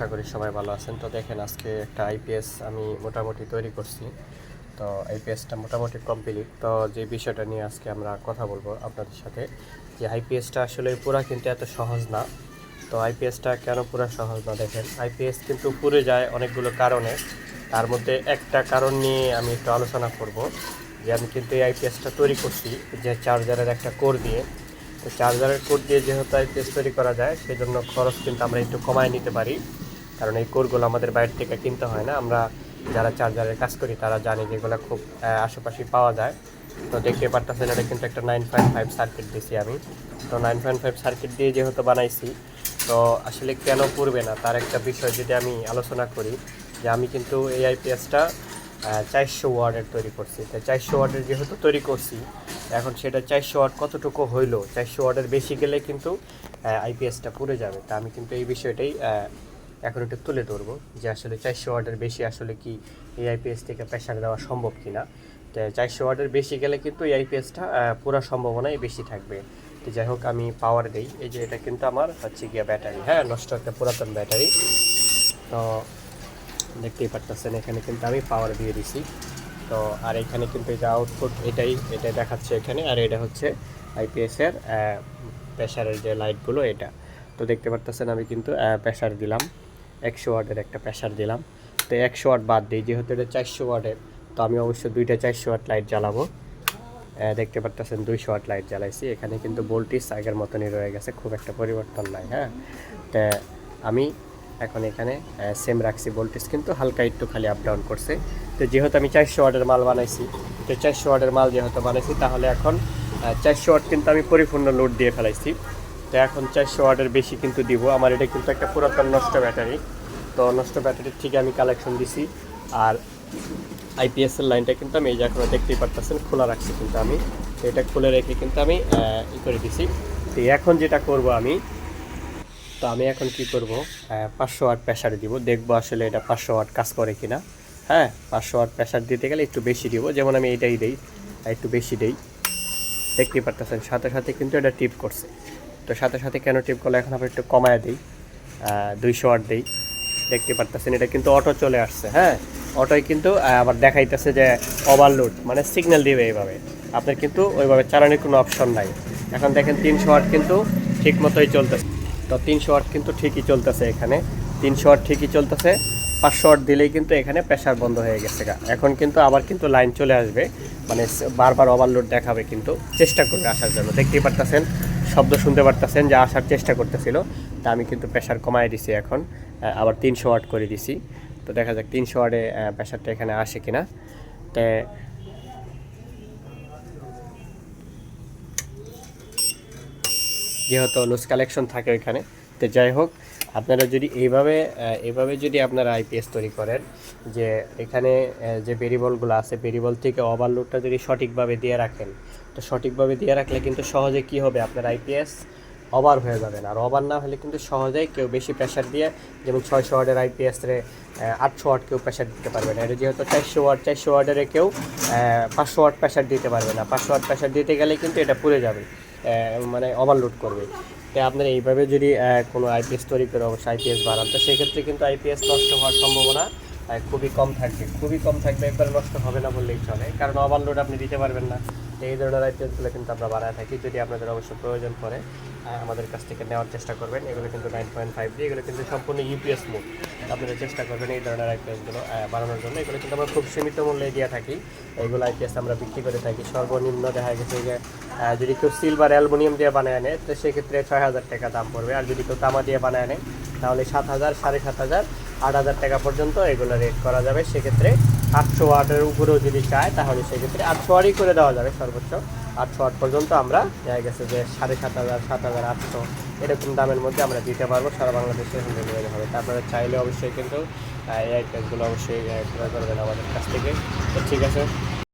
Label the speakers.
Speaker 1: আশা করি সবাই ভালো আছেন। তো দেখেন, আজকে একটা আইপিএস আমি মোটামুটি তৈরি করছি। তো আইপিএসটা মোটামুটি কমপ্লিট তো যে বিষয়টা নিয়ে আজকে আমরা কথা বলব আপনাদের সাথে, যে আইপিএসটা আসলে পুরা কিন্তু এত সহজ না। তো আইপিএসটা কেন পুরো সহজ না দেখেন আইপিএস কিন্তু পুড়ে যায় অনেকগুলো কারণে। তার মধ্যে একটা কারণ নিয়ে আমি একটু আলোচনা করব, যে আমি কিন্তু এই আইপিএসটা তৈরি করছি যে চার্জারের একটা কোর দিয়ে। তো চার্জারের কোড দিয়ে যেহেতু আইপিএস তৈরি করা যায়, সেজন্য খরচ কিন্তু আমরা একটু কমায় নিতে পারি। কারণ এই কোরগুলো আমাদের বাইরে থেকে কিনতে হয় না। আমরা যারা চার্জারের কাজ করি, তারা জানি যে এগুলো খুব আশেপাশে পাওয়া যায়। তো দেখতে পারতেছেন, এটা কিন্তু একটা নাইন পয়েন্ট ফাইভ সার্কিট দিছি আমি। তো নাইন পয়েন্ট ফাইভ সার্কিট দিয়ে যেহেতু বানাইছি, তো আসলে কেন পড়বে না? তার একটা বিষয় যদি আমি আলোচনা করি, যে আমি কিন্তু এই আইপিএসটা চারশো ওয়ার্ডের তৈরি করছি। তো চারশো ওয়ার্ডের যেহেতু তৈরি করছি, এখন সেটা চারশো ওয়ার্ড কতটুকু হইল? চারশো ওয়ার্ডের বেশি গেলে কিন্তু আইপিএসটা পুড়ে যাবে। তা আমি কিন্তু এই বিষয়টাই এখন একটু তুলে ধরবো যে আসলে চারশো ওয়ার্ডের বেশি আসলে কি এই আইপিএস থেকে প্রেশার দেওয়া সম্ভব কি না তো চারশো ওয়ার্ডের বেশি গেলে কিন্তু এই আইপিএসটা পুরো সম্ভাবনাই বেশি থাকবে। তো যাই হোক, আমি পাওয়ার দিই। এই যে এটা কিন্তু আমার হচ্ছে গিয়া ব্যাটারি হ্যাঁ নষ্ট একটা পুরাতন ব্যাটারি তো দেখতেই পারতেছেন, এখানে কিন্তু আমি পাওয়ার দিয়ে দিছি। তো আর এখানে কিন্তু এটা আউটপুট এটাই এটা দেখাচ্ছে এখানে। আর এটা হচ্ছে আইপিএসের প্রেশারের যে লাইটগুলো এটা। তো দেখতে পারতেছেন, আমি কিন্তু প্রেশার দিলাম। একশো ওয়াটের একটা প্রেশার দিলাম। তো একশো ওয়াট বাদ দিই, যেহেতু এটা চারশো ওয়াটের তো আমি অবশ্যই দুইটা চারশো ওয়াট লাইট জ্বালাবো। দেখতে পারতেছেন দুইশো ওয়াট লাইট জ্বালাইছি। এখানে কিন্তু ভোল্টেজ আগের মতনই রয়ে গেছে, খুব একটা পরিবর্তন নাই হ্যাঁ? তা আমি এখন এখানে সেম রাখছি ভোল্টেজ কিন্তু হালকা একটু খালি আপ ডাউন করছে। তো যেহেতু আমি চারশো ওয়াটের মাল বানাইছি, তো চারশো ওয়াটের মাল যেহেতু বানাইছি, তাহলে এখন চারশো ওয়াট কিন্তু আমি পরিপূর্ণ লোড দিয়ে ফেলাইছি। তো এখন চারশো ওয়াটের বেশি কিন্তু দিব। আমার এটা কিন্তু একটা পুরাতন নষ্ট ব্যাটারি। তো নষ্ট ব্যাটারির থেকে আমি কালেকশন দিছি। আর আইপিএস এর লাইনটা কিন্তু আমি এই যে এখনও দেখতেই পারতেছেন, খোলা রাখছি কিন্তু আমি। তো এটা খুলে রেখে কিন্তু আমি ই করে দিছি। তো এখন যেটা করব আমি, তো আমি এখন কি করব পাঁচশো ওয়াট প্রেশার দিব। দেখব আসলে এটা পাঁচশো ওয়াট কাজ করে কিনা। হ্যাঁ পাঁচশো ওয়াট প্রেশার দিতে গেলে একটু বেশি দিব। যেমন আমি এটাই দেই একটু বেশি দিই। দেখতেই পারতেছেন, সাথে সাথে কিন্তু এটা টিপ করছে। তো সাথে সাথে কেন টিপ করলে? এখন আবার একটু কমায় দিই। দুইশো ওয়াট দিই। দেখতে পারতেছেন, এটা কিন্তু অটো চলে আসছে হ্যাঁ? অটোয় কিন্তু আবার দেখাইতেছে যে ওভারলোড মানে সিগন্যাল দিবে এইভাবে। আপনার কিন্তু ওইভাবে চালানোর কোনো অপশন নাই। এখন দেখেন তিনশো ওয়াট কিন্তু ঠিক মতোই চলতেছে। তো তিনশো ওয়াট কিন্তু ঠিকই চলতেছে এখানে। তিনশো ওয়াট ঠিকই চলতেছে। পাঁচশো ওয়াট দিলেই কিন্তু এখানে প্রেশার বন্ধ হয়ে গেছে। এখন কিন্তু আবার কিন্তু লাইন চলে আসবে। মানে বারবার ওভারলোড দেখাবে কিন্তু। চেষ্টা করবে আসার জন্য। দেখতেই পারতেছেন শব্দ শুনতে পারতেছেন যে আসার চেষ্টা করতেছিল। তা আমি কিন্তু প্রেশার কমায় দিছি এখন। আবার তিনশো ওয়াট করে দিছি। তো দেখা যাক তিনশো ওয়াটে প্রেশারটা এখানে আসে কিনা। তে যেহেতু লুজ কালেকশন থাকে ওইখানে। তো যাই হোক আপনারা যদি এইভাবে এইভাবে যদি আপনারা আইপিএস তৈরি করেন, যে এখানে যে ভেরিয়েবলগুলো আছে ভেরিয়েবল থেকে ওভারলোডটা যদি সঠিকভাবে দিয়ে রাখেন, তো সঠিকভাবে দিয়ে রাখলে কিন্তু সহজে কি হবে? আপনার আইপিএস ওভার হয়ে যাবেন আর ওভার না হলে কিন্তু সহজেই কেউ বেশি প্রেশার দিয়ে, যেমন ছয়শো ওয়ার্ডের আইপিএস রে আটশো ওয়াট কেউ প্রেশার দিতে পারবে না। এটা যেহেতু চারশো ওয়াট, চারশো ওয়ার্ডের কেউ পাঁচশো ওয়াট প্রেশার দিতে পারবে না। পাঁচশো ওয়াট প্রেশার দিতে গেলে কিন্তু এটা পুড়ে যাবে। মানে ওভারলোড করবে। তাই আপনার এইভাবে যদি কোনো আইপিএস তৈরি করে অবশ্যই আইপিএস বাড়ান, তো সেক্ষেত্রে কিন্তু আইপিএস নষ্ট হওয়ার সম্ভাবনা খুবই কম থাকবে। খুবই কম থাকবে একবার নষ্ট হবে না বললেই চলে, কারণ ওভারলোড আপনি দিতে পারবেন না। এই ধরনের আইপিএসগুলো কিন্তু আমরা বানায় থাকি, যদি আপনাদের অবশ্য প্রয়োজন পড়ে আমাদের কাছ থেকে নেওয়ার চেষ্টা করবেন। এগুলো কিন্তু নাইন পয়েন্ট ফাইভ ডি এগুলো কিন্তু সম্পূর্ণ ইউপিএস মুড আপনারা চেষ্টা করবেন এই ধরনের আইপিএসগুলো বানানোর জন্য। এগুলো কিন্তু আমরা খুব সীমিত মূল্যে দিয়ে থাকি। এইগুলো আইপিএস আমরা বিক্রি করে থাকি। সর্বনিম্ন দেখা গেছে যে যদি কেউ সিলভার অ্যালুমিনিয়াম দিয়ে বানায় আনে, তো সেক্ষেত্রে ছয় হাজার টাকা দাম পড়বে। আর যদি কেউ তামা দিয়ে বানায় আনে, তাহলে সাত হাজার, সাড়ে সাত হাজার, আট হাজার টাকা পর্যন্ত এগুলো রেট করা যাবে। সেক্ষেত্রে আটশো ওয়াটের উপরেও যদি চায়, তাহলে সেক্ষেত্রে আটশো ওয়াটই করে দেওয়া যাবে সর্বোচ্চ। আটশো ওয়াট পর্যন্ত আমরা দেখা গেছে যে সাড়ে সাত হাজার সাত হাজার আটশো এরকম দামের মধ্যে আমরা দিতে পারব সারা বাংলাদেশে ডেলিভারি হবে। তা আপনারা চাইলে অবশ্যই কিন্তু এই আইটেমগুলো অবশ্যই ক্রয় করবেন আমাদের কাছ থেকে। তো ঠিক আছে।